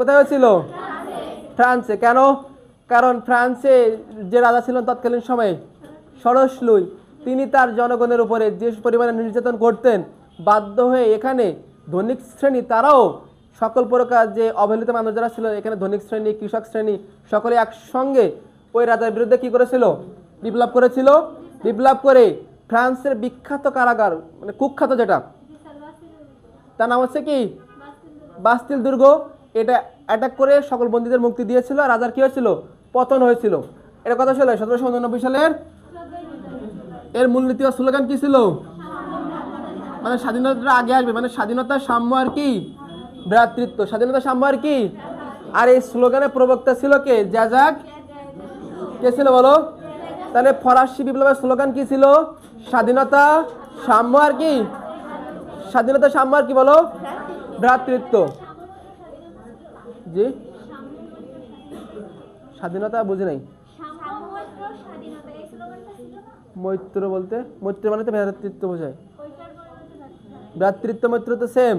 কোথায় হয়েছিল? ফ্রান্সে। কেন? কারণ ফ্রান্সে যে রাজা ছিলেন তৎকালীন সময়ে, সরস লুই, তিনি তার জনগণের উপরে যে পরিমাণে নির্যাতন করতেন, বাধ্য হয়ে এখানে ধনিক শ্রেণি, তারাও সকল প্রকার যে অবহেলিত মানুষ যারা ছিল, এখানে ধনিক শ্রেণি, কৃষক শ্রেণি, সকলে একসঙ্গে ওই রাজার বিরুদ্ধে কি করেছিল? বিপ্লব করেছিল। বিপ্লব করে ফ্রান্সের বিখ্যাত কারাগার মানে কুখ্যাত যেটা, তার নাম হচ্ছে কি? বাস্তিল দুর্গ। এটা অ্যাটাক করে সকল বন্দীদের মুক্তি দিয়েছিল। রাজার কি হয়েছিল? পতন হয়েছিল। এটা কথা ছিল সতেরোশো উননব্বই সালের এর মূলনীতি বা স্লোগান কি ছিল? মানে স্বাধীনতাটা আগে আসবে। মানে স্বাধীনতা সাম্য আর কি? ভ্রাতৃত্ব। স্বাধীনতা সাম্য আর কি? আর এই স্লোগানের প্রবক্তা ছিল কে? জাজাক কে ছিল বলো? তাহলে ফরাসি বিপ্লবের স্লোগান কি ছিল? স্বাধীনতা সাম্য আর কি? স্বাধীনতা সাম্য আর কি বলো? ভ্রাতৃত্ব। জি স্বাধীনতা বুঝি নাই। মৈত্র বলতে, মৈত্র মানে তো ভ্রাতৃত্ব বোঝায়। ভ্রাতৃত্ব, মৈত্র তো সেম